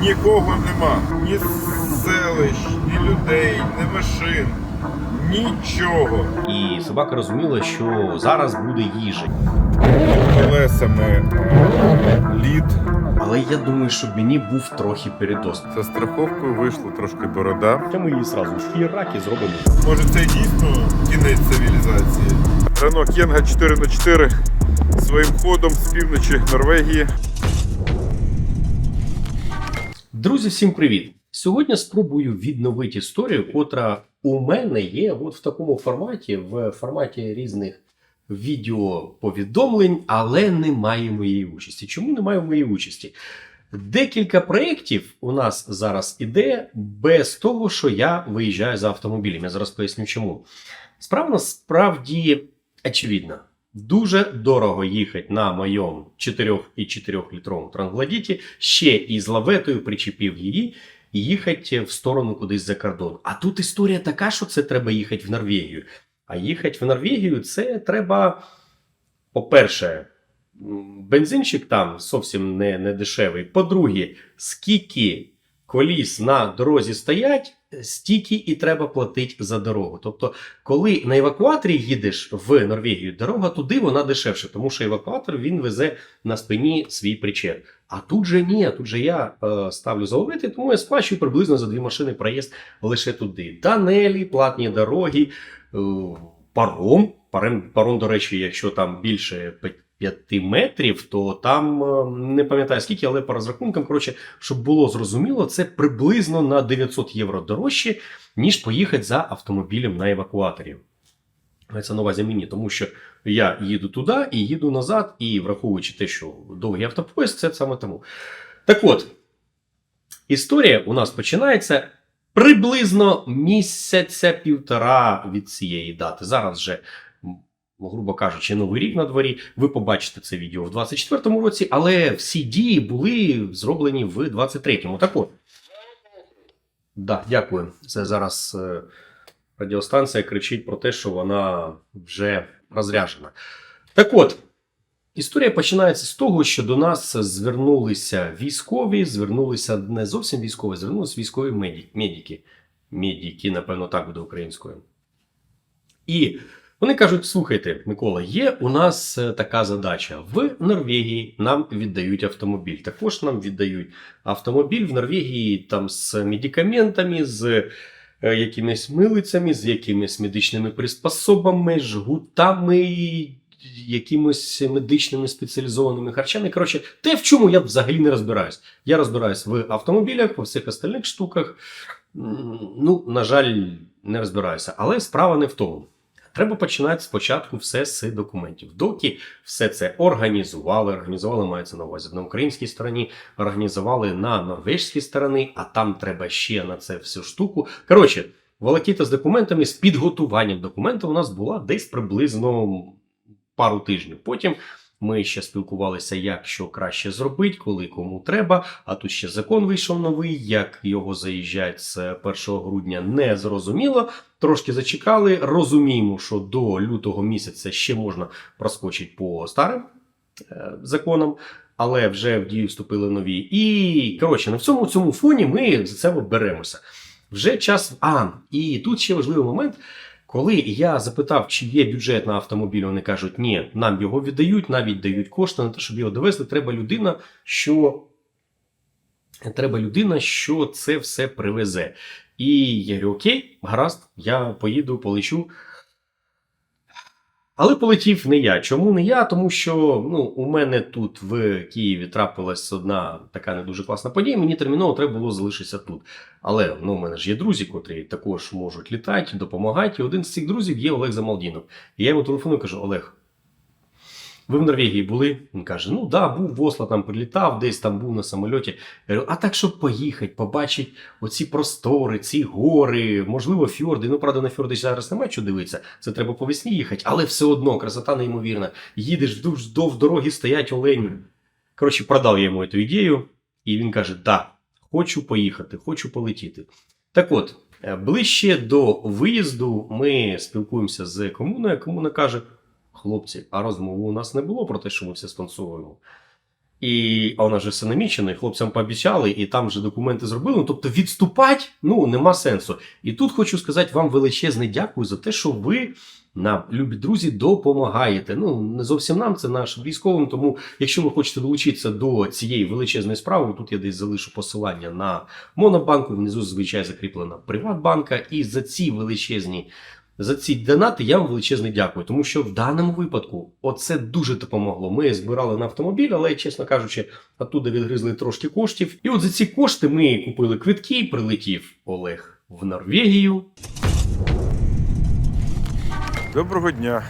Нікого нема. Ні селищ, ні людей, ні машин. Нічого. І собака розуміла, що зараз буде їжа. Колесами е, лід. Але я думаю, що мені був трохи передоз. За страховкою вийшла трошки борода. Та ми її зразу хіраки зробимо. Може це дійсно кінець цивілізації. Рено Кенга 4х4 своїм ходом з півночі Норвегії. Друзі, всім привіт! Сьогодні спробую відновити історію, котра у мене є от в такому форматі, в форматі різних відеоповідомлень, але немає моєї участі. Чому немає моєї участі? Декілька проєктів у нас зараз іде без того, що я виїжджаю за автомобілем. Я зараз поясню чому. Справа насправді очевидна. Дуже дорого їхати на моєму 4,4 літровому трангладіті, ще і з лаветою причепив її і їхати в сторону кудись за кордон. А тут історія така, що це треба їхати в Норвегію. А їхати в Норвегію це треба, по-перше, бензинчик там зовсім не, не дешевий. По-друге, скільки коліс на дорозі стоять, стільки і треба платити за дорогу. Тобто, коли на евакуаторі їдеш в Норвегію, дорога туди вона дешевше, тому що евакуатор він везе на спині свій причеп. А тут же ні, тут же я е, ставлю заловити, тому я сплачую приблизно за дві машини проїзд лише туди. Тонелі, платні дороги, е, паром. Паром, паром, до речі, якщо там більше 5 метрів, то там е, не пам'ятаю скільки, але по розрахункам, коротше, щоб було зрозуміло, це приблизно на 900 євро дорожче, ніж поїхати за автомобілем на евакуаторі. Це на увазі мені, тому що я їду туди і їду назад, і враховуючи те, що довгий автопоїзд, це саме тому. Так от, історія у нас починається приблизно місяця-півтора від цієї дати. Зараз вже, грубо кажучи, новий рік на дворі. Ви побачите це відео в 24-му році, але всі дії були зроблені в 23-му. Так от. Да, дякую. Це зараз е, радіостанція кричить про те, що вона вже розряджена. Так от, історія починається з того, що до нас звернулися військові, звернулися не зовсім військові, звернулися військові меді- медики. Медики, напевно, так буде українською. І вони кажуть: слухайте, Микола, є у нас е, така задача. В Норвегії нам віддають автомобіль. Також нам віддають автомобіль в Норвегії там з медикаментами, з е, якимись милицями, з якимись медичними приспособами, жгутами, якимось медичними спеціалізованими харчами. Коротше, те, в чому я взагалі не розбираюсь. Я розбираюсь в автомобілях, во всіх остальних штуках. Ну, на жаль, не розбираюся. Але справа не в тому. Треба починати спочатку все з документів. Доки все це організували, організували мається на увазі на українській стороні, організували на норвежській стороні, а там треба ще на це всю штуку. Коротше, волокіта з документами, з підготуванням документів у нас була десь приблизно пару тижнів. Потім ми ще спілкувалися, як що краще зробити, коли кому треба. А тут ще закон вийшов новий, як його заїжджать з 1 грудня, не зрозуміло. Трошки зачекали. Розуміємо, що до лютого місяця ще можна проскочити по старим е, законам. Але вже в дію вступили нові. І коротше, на всьому цьому фоні ми за це беремося. Вже час. А, і тут ще важливий момент. Коли я запитав, чи є бюджет на автомобіль, вони кажуть, ні, нам його віддають, навіть дають кошти на те, щоб його довезли. Треба людина, що треба людина, що це все привезе. І я говорю, окей, гаразд, я поїду, полечу. Але полетів не я. Чому не я? Тому що ну, у мене тут в Києві трапилась одна така не дуже класна подія. Мені терміново треба було залишитися тут. Але ну, у мене ж є друзі, котрі також можуть літати, допомагати. І один з цих друзів є Олег Замалдінов. І я йому телефоную кажу: Олег, ви в Норвегії були? Він каже: Ну да, був в Осло, там прилітав, десь там був на самольоті. Я говорю, а так, щоб поїхати, побачити оці простори, ці гори, можливо, фьорди. Ну, правда, на фьорди зараз немає що дивитися. Це треба по весні їхати, але все одно красота неймовірна. Їдеш вздовж дороги, стоять олені. Коротше, продав я йому цю ідею, і він каже: Да, хочу поїхати, хочу полетіти. Так от, е, ближче до виїзду ми спілкуємося з комуною. Комуна каже: хлопці, а розмови у нас не було про те, що ми все спонсоруємо. І а вона вже все намічена, і хлопцям пообіцяли, і там вже документи зробили. Ну, тобто відступати ну, нема сенсу. І тут хочу сказати вам величезне дякую за те, що ви нам, любі друзі, допомагаєте. Ну, не зовсім нам, це наш військовим. Тому, якщо ви хочете долучитися до цієї величезної справи, тут я десь залишу посилання на Монобанку, внизу зазвичай закріплена Приватбанка. І за ці величезні. За ці донати я вам величезне дякую, тому що в даному випадку оце дуже допомогло. Ми збирали на автомобіль, але, чесно кажучи, оттуда відгризли трошки коштів. І от за ці кошти ми купили квитки, прилетів Олег в Норвегію. Доброго дня.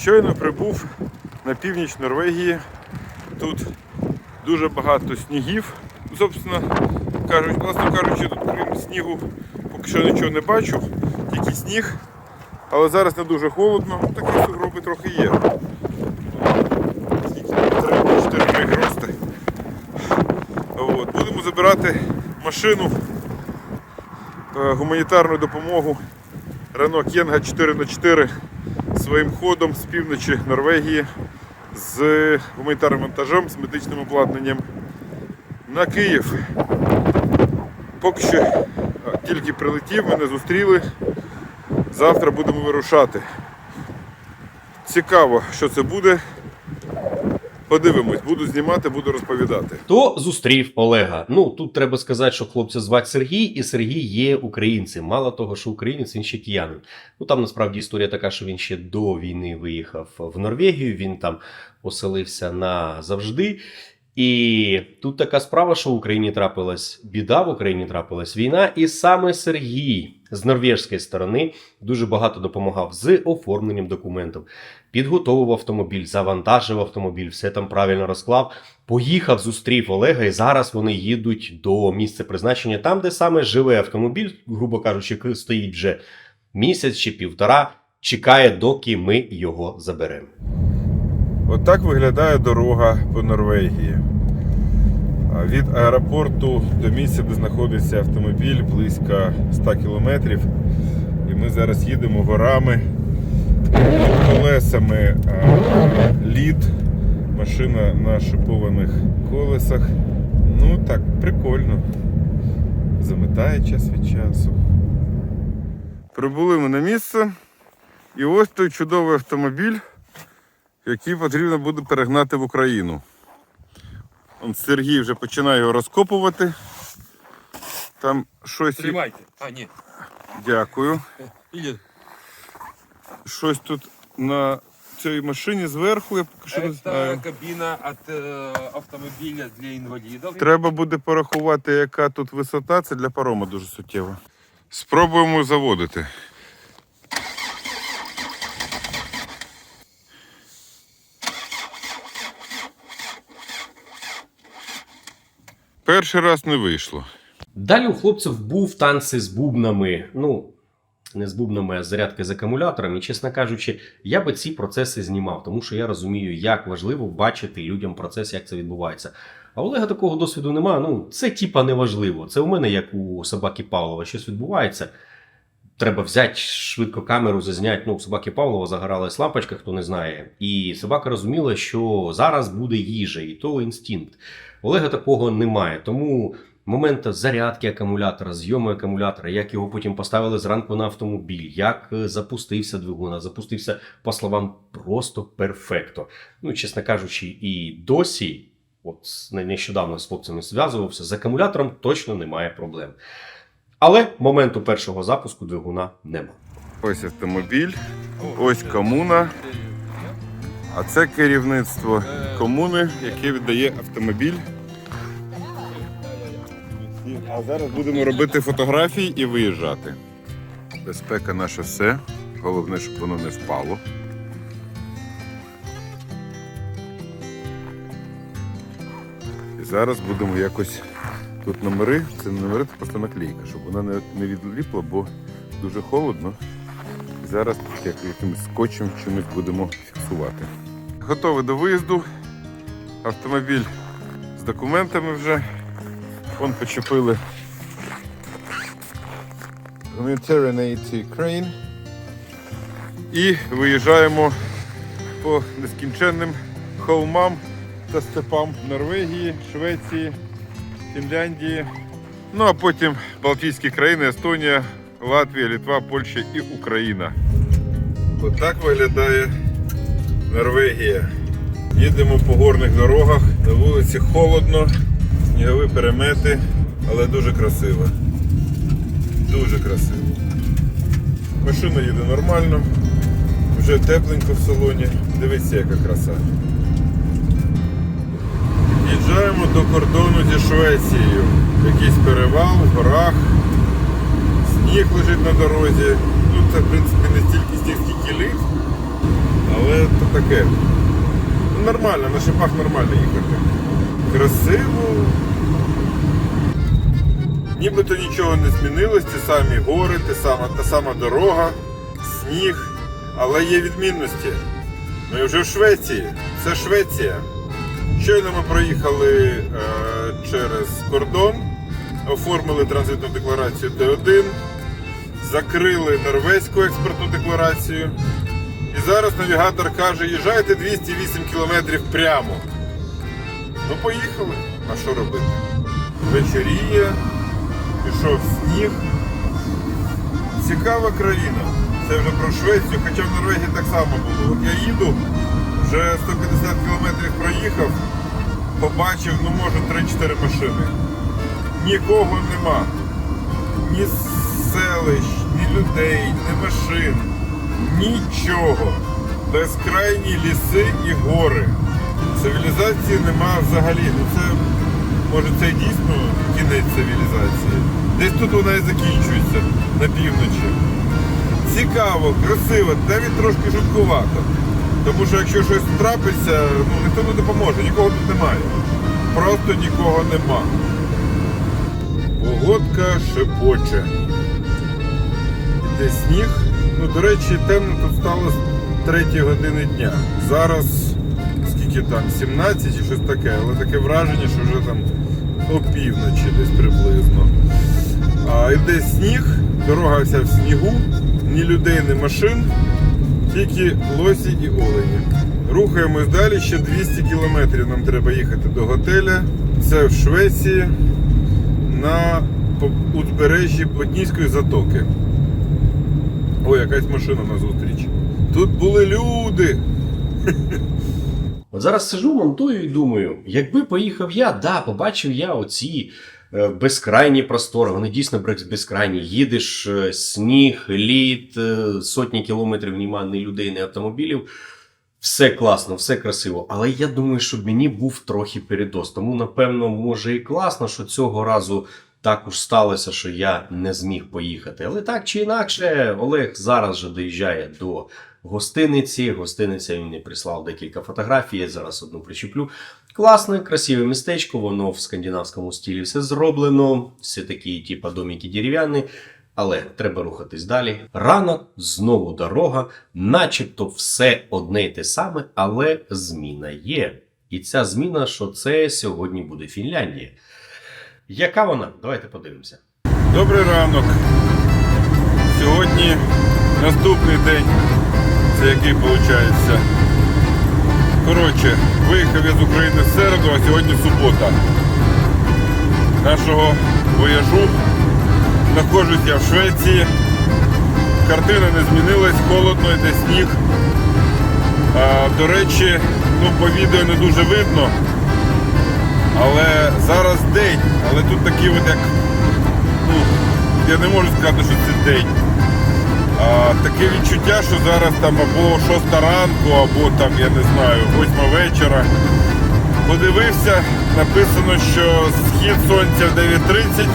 Щойно прибув на північ Норвегії. Тут дуже багато снігів. Собственно, кажуть, власне кажучи, тут крім снігу поки що нічого не бачу, тільки сніг. Але зараз не дуже холодно, Ну, такі сугроби трохи є. Скільки? 3-4 криги. От. Будемо забирати машину, е, гуманітарну допомогу Renault Кенга 4х4 своїм ходом з півночі Норвегії з гуманітарним вантажем, з медичним обладнанням на Київ. Поки що тільки прилетів, мене зустріли. Завтра будемо вирушати. Цікаво, що це буде. Подивимось, буду знімати, буду розповідати. Хто зустрів Олега? Ну тут треба сказати, що хлопця звати Сергій, і Сергій є українцем. Мало того, що українець, він ще киянин. Ну там насправді історія така, що він ще до війни виїхав в Норвегію. Він там оселився назавжди. І тут така справа, що в Україні трапилась біда, в Україні трапилась війна, і саме Сергій з норвежської сторони дуже багато допомагав з оформленням документів, підготовив автомобіль, завантажив автомобіль, все там правильно розклав. Поїхав, зустрів Олега, і зараз вони їдуть до місця призначення, там, де саме живе автомобіль, грубо кажучи, стоїть вже місяць чи півтора, чекає, доки ми його заберемо. Отак виглядає дорога по Норвегії. Від аеропорту до місця, де знаходиться автомобіль, близько 100 кілометрів. І ми зараз їдемо горами колесами лід, машина на шипованих колесах. Ну так, прикольно. Заметає час від часу. Прибули ми на місце. І ось той чудовий автомобіль який потрібно буде перегнати в Україну. Он Сергій вже починає його розкопувати. Там щось. Снимайте. А, нет. Дякую. Или Щось тут на цій машині зверху, я поки що не знаю. кабина от э, автомобиля для инвалидов. Треба буде порахувати, яка тут висота. Це для парома дуже суттєво. Спробуємо заводити. Перший раз не вийшло. Далі у хлопців був танці з бубнами. Ну, не з бубнами, а зарядки з акумулятором. І, чесно кажучи, я би ці процеси знімав, тому що я розумію, як важливо бачити людям процес, як це відбувається. А Олега такого досвіду немає. Ну, це типа неважливо. Це у мене, як у собаки Павлова, щось відбувається. Треба взяти швидко камеру, зазняти. Ну, собаки Павлова загоралась лампочка, хто не знає. І собака розуміла, що зараз буде їжа, і то інстинкт. Олега такого немає. Тому момент зарядки акумулятора, зйому акумулятора, як його потім поставили зранку на автомобіль, як е, запустився двигун, запустився, по словам, просто перфекто. Ну, чесно кажучи, і досі, от нещодавно з хлопцями зв'язувався, з акумулятором точно немає проблем. Але моменту першого запуску двигуна нема. Ось автомобіль, ось комуна, а це керівництво комуни, яке віддає автомобіль. А зараз будемо робити фотографії і виїжджати. Безпека наше все. Головне, щоб воно не впало. І зараз будемо якось. Тут номери, це не номери, це просто наклейка, щоб вона не, не відліпла, бо дуже холодно. Зараз як, якимось скотчем чимось будемо фіксувати. Готовий до виїзду. Автомобіль з документами вже. Вон почепили Humanitarian. І виїжджаємо по нескінченним холмам автостепам Норвегії, Швеції, Фінляндії. Ну а потім Балтійські країни, Естонія, Латвія, Літва, Польща і Україна. Отак виглядає Норвегія. Їдемо по горних дорогах, на вулиці холодно, снігові перемети, але дуже красиво. Дуже красиво. Машина їде нормально, вже тепленько в салоні. Дивіться, яка краса. Під'їжджаємо до кордону зі Швецією. Якийсь перевал горах, сніг лежить на дорозі. Ну це в принципі не стільки сніг, скільки лід, але то таке. Ну, нормально, на шипах нормально їхати. Красиво. Нібито нічого не змінилось, ті самі гори, та сама, та сама дорога, сніг, але є відмінності. Ми вже в Швеції. Це Швеція. Щойно ми проїхали е, через кордон, оформили транзитну декларацію Т1, закрили норвезьку експортну декларацію. І зараз навігатор каже, їжджайте 208 кілометрів прямо. Ну, поїхали. А що робити? Вечоріє, пішов сніг. Цікава країна. Це вже про Швецію, хоча в Норвегії так само було. От я їду, вже 150 кілометрів проїхав, побачив, ну може 3-4 машини. Нікого нема. Ні селищ, ні людей, ні машин. Нічого. Безкрайні ліси і гори. Цивілізації нема взагалі. Ну це може це дійсно кінець цивілізації. Десь тут вона і закінчується на півночі. Цікаво, красиво, навіть трошки жуткувато. Тому що якщо щось трапиться, ну ніхто не допоможе, нікого тут немає. Просто нікого нема. Погодка шепоче. Іде сніг. Ну, до речі, темно тут стало з 3 години дня. Зараз скільки там, 17 чи щось таке, але таке враження, що вже там опівночі десь приблизно. А йде сніг, дорога вся в снігу, ні людей, ні машин, тільки лосі і олені. Рухаємось далі, ще 200 кілометрів нам треба їхати до готеля. Це в Швеції на узбережжі Ботнійської затоки. Ой, якась машина на зустріч. Тут були люди. От зараз сижу, монтую і думаю, якби поїхав я, да, побачив я оці безкрайні простори. Вони дійсно без- безкрайні. Їдеш, е, сніг, лід, е, сотні кілометрів нема ні людей, ні автомобілів. Все класно, все красиво. Але я думаю, що мені був трохи передос. Тому, напевно, може і класно, що цього разу також сталося, що я не зміг поїхати. Але так чи інакше, Олег зараз же доїжджає до гостиниці. Гостиниця мені прислав декілька фотографій. Я зараз одну причеплю. Класне, красиве містечко, воно в скандинавському стилі все зроблено. Все такі, типа, домики дерев'яні. Але треба рухатись далі. Ранок, знову дорога, начебто все одне й те саме, але зміна є. І ця зміна, що це сьогодні буде Фінляндія. Яка вона? Давайте подивимося. Добрий ранок. Сьогодні наступний день. Це який виходить? Коротше, виїхав я з України в середу, а сьогодні субота. Нашого вояжу. Знаходжусь я в Швеції. Картина не змінилась, холодно, йде сніг. А, до речі, ну, по відео не дуже видно. Але зараз день, але тут такий от як ну, я не можу сказати, що це день. А, таке відчуття, що зараз там або 6 ранку, або там, я не знаю, 8 вечора. Подивився, написано, що схід сонця в 9.30,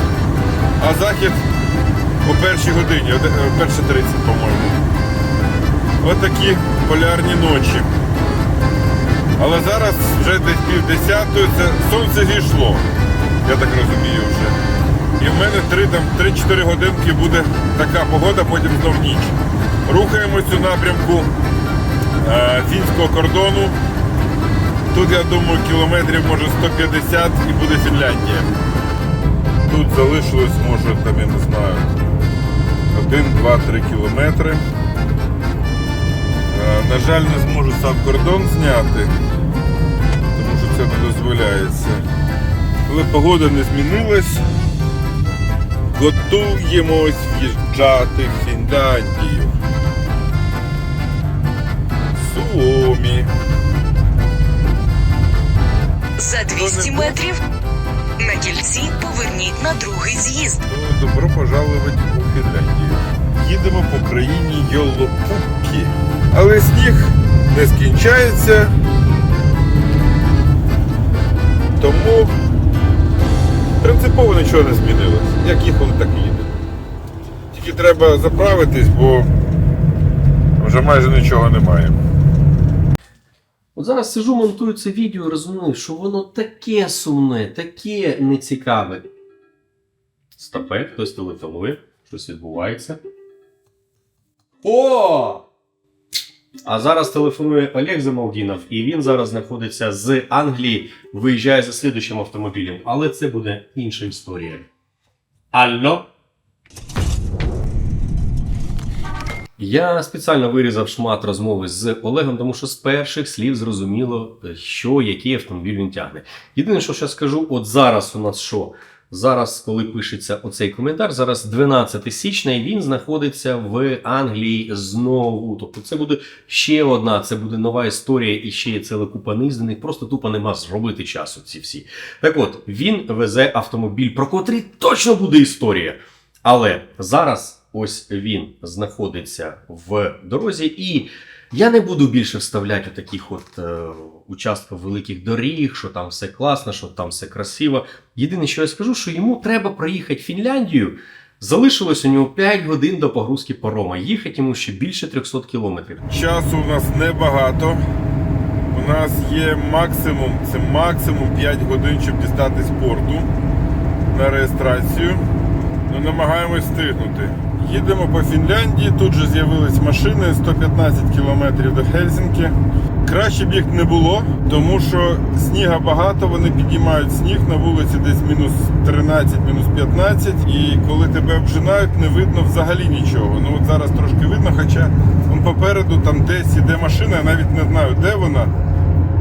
а захід о першій годині, о де- о 1.30, по-моєму. Отакі полярні ночі. Але зараз вже десь пів десятої, це сонце зійшло, я так розумію вже. І в мене 3, там, 3-4 годинки буде така погода, потім знов ніч. Рухаємось у напрямку е, фінського кордону. Тут, я думаю, кілометрів може 150 і буде Фінляндія. Тут залишилось, може, там, я не знаю, 1, 2, 3 кілометри. Е, На жаль, не зможу сам кордон зняти, тому що це не дозволяється. Але погода не змінилась. Готуємось в'їжджати в Фінляндію. Суомі. За 200 метрів на кільці поверніть на другий з'їзд. Добро пожаловать у Фінляндію. Їдемо по країні Йолопукі. Але сніг не скінчається. Тому принципово нічого не змінилось. Як їхали, так і їдемо. Тільки треба заправитись, бо вже майже нічого немає. От зараз сижу, монтую це відео і розумію, що воно таке сумне, таке нецікаве. Стопе, хтось телефонує, щось відбувається. О! А зараз телефонує Олег Замалдінов, і він зараз знаходиться з Англії, виїжджає за слідущим автомобілем. Але це буде інша історія. Алло? Я спеціально вирізав шмат розмови з Олегом, тому що з перших слів зрозуміло, що який автомобіль він тягне. Єдине, що ще скажу, от зараз у нас що? Зараз, коли пишеться оцей коментар, зараз 12 січня, і він знаходиться в Англії знову. Тобто це буде ще одна, це буде нова історія і ще є ціла купа низданих. Просто тупо нема зробити часу ці всі. Так от, він везе автомобіль, про котрий точно буде історія. Але зараз ось він знаходиться в дорозі, і я не буду більше вставляти таких от е, участків великих доріг, що там все класно, що там все красиво. Єдине, що я скажу, що йому треба проїхати Фінляндію. Залишилось у нього 5 годин до погрузки парома. Їхати йому ще більше 300 кілометрів. Часу у нас небагато. У нас є максимум, це максимум 5 годин, щоб дістати з порту на реєстрацію. Ну, намагаємось встигнути. Їдемо по Фінляндії, тут же з'явились машини 115 кілометрів до Хельсінки. Краще б їх не було, тому що сніга багато, вони підіймають сніг на вулиці десь мінус 13, мінус 15. І коли тебе обжинають, не видно взагалі нічого. Ну от зараз трошки видно, хоча вон попереду там десь іде машина, я навіть не знаю, де вона.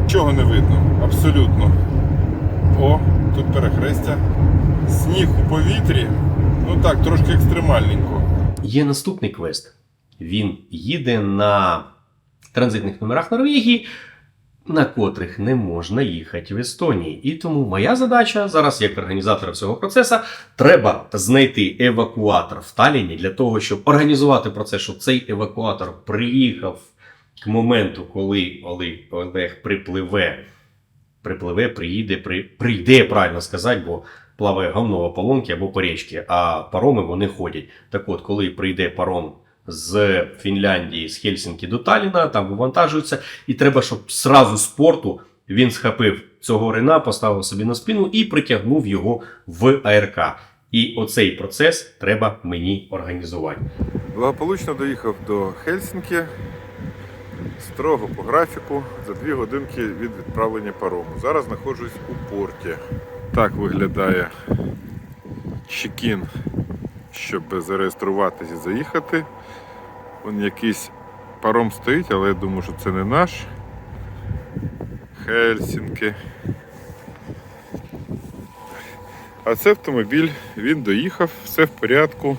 Чого не видно, абсолютно. О, тут перехрестя. Сніг у повітрі. Ну так, трошки екстремальненько. Є наступний квест. Він їде на транзитних номерах Норвегії, на котрих не можна їхати в Естонії. І тому моя задача зараз, як організатора всього процесу, треба знайти евакуатор в Талліні для того, щоб організувати процес, щоб цей евакуатор приїхав к моменту, коли Олег припливе. Припливе, приїде, при, прийде, правильно сказати, бо плаває говно в ополонки або по річці, а пароми вони ходять. Так от, коли прийде паром з Фінляндії, з Хельсінки до Таліна, там вивантажуються, і треба, щоб зразу з порту він схопив цього рина, поставив собі на спину і притягнув його в АРК. І оцей процес треба мені організувати. Благополучно доїхав до Хельсінки. Строго по графіку за дві годинки від відправлення парому. Зараз знаходжусь у порті. Так виглядає чекін, щоб зареєструватися і заїхати. Вон якийсь паром стоїть, але я думаю, що це не наш. Хельсінки. А це автомобіль, він доїхав, все в порядку.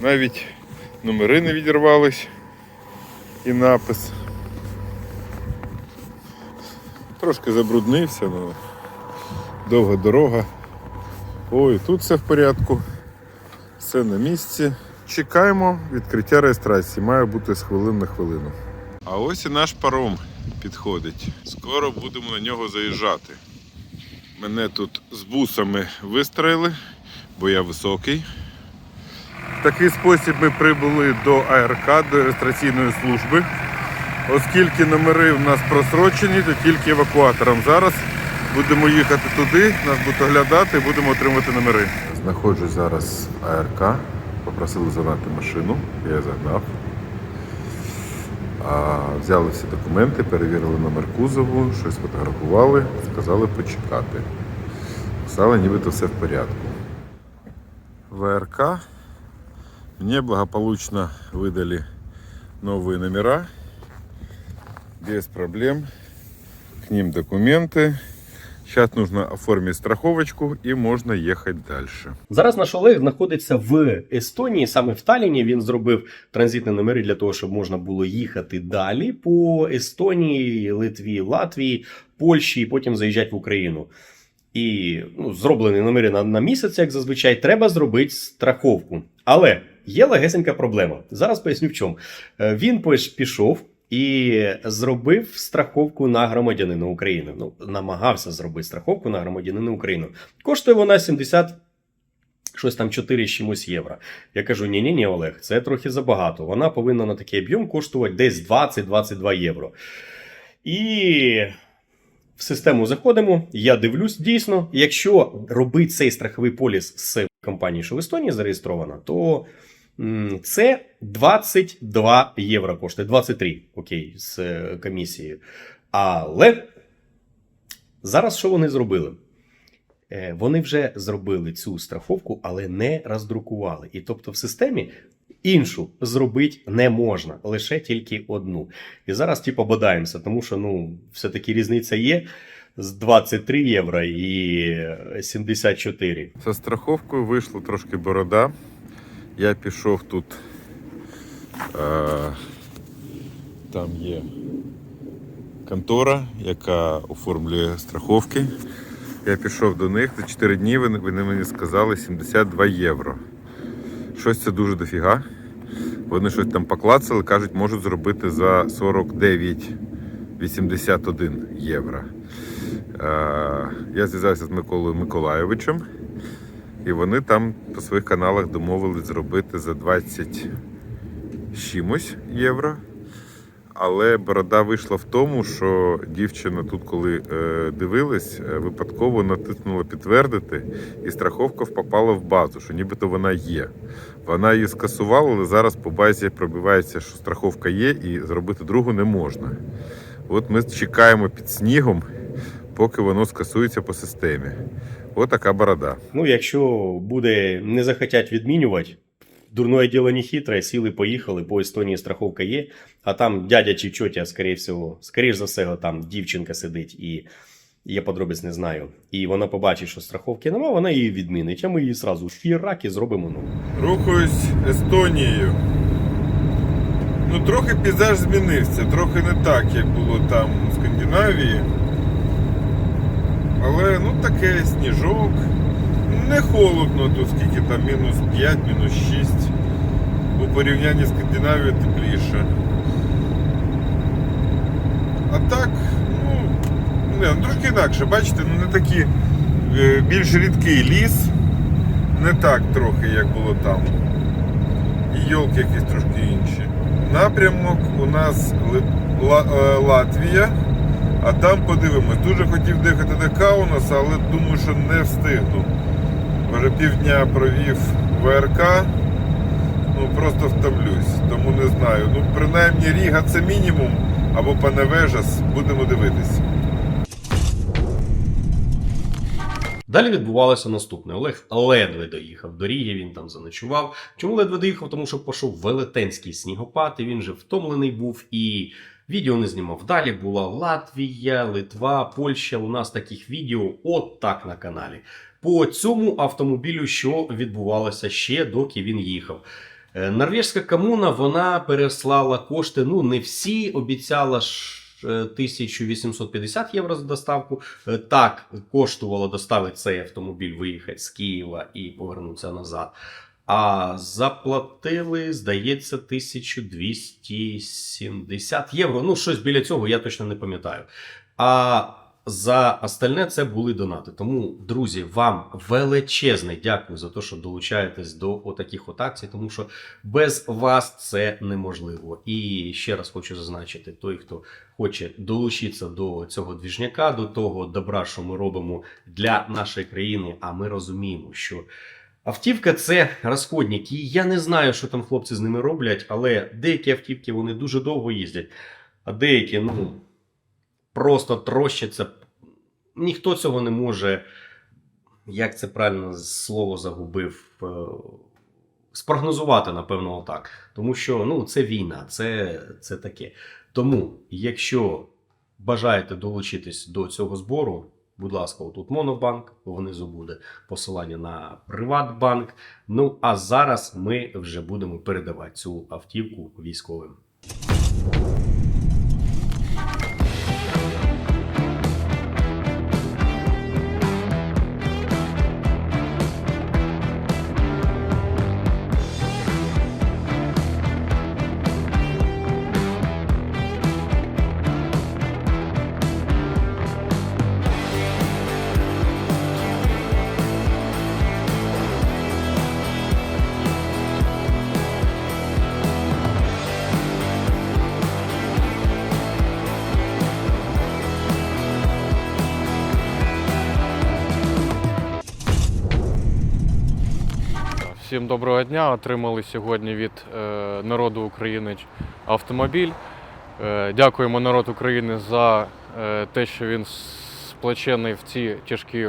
Навіть номери не відірвались і напис. Трошки забруднився, але довга дорога. Ой, тут все в порядку. Все на місці. Чекаємо відкриття реєстрації. Має бути з хвилин на хвилину. А ось і наш паром підходить. Скоро будемо на нього заїжджати. Мене тут з бусами вистроїли, бо я високий. В такий спосіб ми прибули до АРК, до реєстраційної служби. Оскільки номери в нас просрочені, то тільки евакуатором. Зараз будемо їхати туди, нас будуть оглядати і будемо отримувати номери. Знаходжусь зараз в АРК. Попросили загнати машину, я загнав. А, взяли всі документи, перевірили номер кузову, щось фотографували, сказали почекати. Сказали, нібито все в порядку. ВРК Мне благополучно выдали новые номера без проблем. К ним документы. Сейчас нужно оформить страховочку и можно ехать дальше. Зараз наш Олег знаходиться в Естонії, саме в Талліні. Він зробив транзитні номери для того, щоб можна було їхати далі по Естонії, Литві, Латвії, Польщі і потім заїжджати в Україну. І ну, зроблені номери на, на місяць, як зазвичай, треба зробити страховку. Але є легесенька проблема. Зараз поясню в чому. Е, Він пішов і зробив страховку на громадянина України. Ну, намагався зробити страховку на громадянина України. Коштує вона 70 щось там 4 з чимось євро. Я кажу: ні, ні, ні, Олег, це трохи забагато. Вона повинна на такий об'єм коштувати десь 20-22 євро. І в систему заходимо. Я дивлюсь, дійсно, якщо робити цей страховий поліс з компанії, що в Естонії зареєстрована, то це 22 євро коштує, 23, окей, з е, комісією. Але зараз що вони зробили? Е, Вони вже зробили цю страховку, але не роздрукували. І тобто в системі іншу зробити не можна, лише тільки одну. І зараз типу бодаємося, тому що ну, все-таки різниця є з 23 євро і е, 74. Со страховкою вийшло трошки борода. Я пішов тут. Е, там є контора, яка оформлює страховки. Я пішов до них за 4 дні. Вони, мені сказали 72 євро. Щось це дуже дофіга. Вони щось там поклацали, кажуть, можуть зробити за 49,81 євро. Е, я зв'язався з Миколою Миколайовичем. І вони там по своїх каналах домовились зробити за 20 чимось євро. Але борода вийшла в тому, що дівчина тут, коли е, дивилась, е, випадково натиснула підтвердити, і страховка попала в базу, що нібито вона є. Вона її скасувала, але зараз по базі пробивається, що страховка є, і зробити другу не можна. От ми чекаємо під снігом, поки воно скасується по системі. От борода. Ну, якщо буде не захотять відмінювати, дурное діло не хитре, сіли, поїхали, по Естонії страховка є, а там дядя чи тьотя, скоріше всього, скоріш за все, там дівчинка сидить і я подробиць не знаю. І вона побачить, що страховки нема, вона її відмінить, а ми її сразу фірак і зробимо нову. Рухаюсь Естонією. Ну, трохи пейзаж змінився, трохи не так, як було там у Скандинавії. Але ну таке сніжок. Не холодно тут, скільки там мінус 5, мінус 6. У порівнянні з Скандинавією тепліше. А так, ну, не, ну трошки інакше, бачите, ну не такі е, більш рідкий ліс. Не так трохи, як було там. І йолки якісь трошки інші. Напрямок у нас е, Латвія, а там подивимось. Дуже хотів доїхати до Каунаса, але думаю, що не встигну. Вже півдня провів ВРК, ну просто втомлюсь, тому не знаю. Ну, принаймні Ріга це мінімум, або Паневежас, будемо дивитись. Далі відбувалося наступне. Олег ледве доїхав до Ріги, він там заночував. Чому ледве доїхав? Тому що пішов велетенський снігопад, і він же втомлений був і. Відео не знімав. Далі була Латвія, Литва, Польща. У нас таких відео от так на каналі. По цьому автомобілю, що відбувалося ще доки він їхав. Е, Норвежська комуна вона переслала кошти. Ну не всі обіцяла ж е, 1850 євро за доставку. Е, Так коштувало доставити цей автомобіль, виїхати з Києва і повернутися назад. А заплатили, здається, 1270 євро. Ну, щось біля цього, я точно не пам'ятаю. А за остальне це були донати. Тому, друзі, вам величезне дякую за те, що долучаєтесь до отаких от акцій, тому що без вас це неможливо. І ще раз хочу зазначити: той, хто хоче долучитися до цього двіжняка, до того добра, що ми робимо для нашої країни. А ми розуміємо, що автівка це розходник. І я не знаю, що там хлопці з ними роблять, але деякі автівки вони дуже довго їздять, а деякі, ну просто трощаться. Ніхто цього не може, як це правильно слово загубив, е, спрогнозувати, напевно, так. Тому що ну, це війна, це, це таке. Тому, якщо бажаєте долучитись до цього збору, Будь ласка, отут Монобанк, внизу буде посилання на Приватбанк. Ну а зараз ми вже будемо передавати цю автівку військовим. Доброго дня. Отримали сьогодні від е, народу України автомобіль. Е, дякуємо народ України за е, те, що він сплачений в ці тяжкі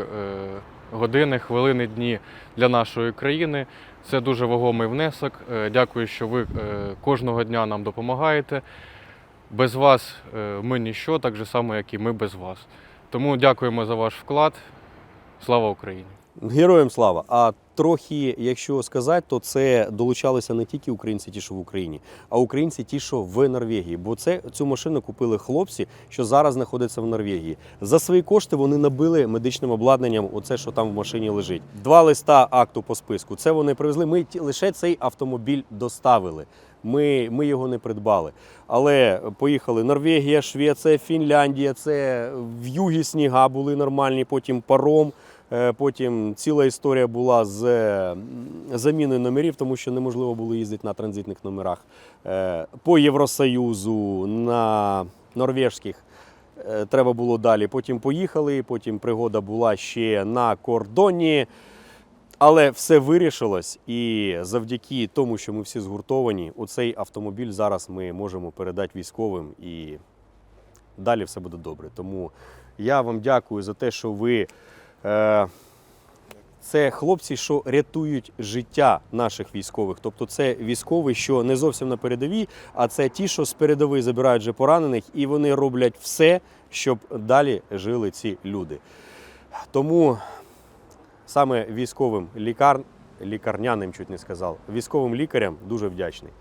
години, хвилини, дні для нашої країни. Це дуже вагомий внесок. Дякую, що ви кожного дня нам допомагаєте. Без вас ми ніщо, так же само, як і ми без вас. Тому дякуємо за ваш вклад. Слава Україні! Героям слава! А трохи, якщо сказати, то це долучалися не тільки українці, ті, що в Україні, а українці, ті, що в Норвегії. Бо це цю машину купили хлопці, що зараз знаходяться в Норвегії. За свої кошти вони набили медичним обладнанням. Оце, що там в машині лежить. Два листа акту по списку. Це вони привезли. Ми лише цей автомобіль доставили. Ми, ми його не придбали. Але поїхали Норвегія, Швеція, Фінляндія. Це в югі сніга були нормальні, потім паром. Е, Потім ціла історія була з заміною номерів, тому що неможливо було їздити на транзитних номерах Е, по Євросоюзу, на норвежських. Е, Треба було далі. Потім поїхали, потім пригода була ще на кордоні. Але все вирішилось, і завдяки тому, що ми всі згуртовані, оцей автомобіль зараз ми можемо передати військовим, і далі все буде добре. Тому я вам дякую за те, що ви. Е, це хлопці, що рятують життя наших військових. Тобто це військові, що не зовсім на передовій, а це ті, що з передової забирають вже поранених, і вони роблять все, щоб далі жили ці люди. Тому саме військовим лікар... лікарняним чуть не сказав, військовим лікарям дуже вдячний.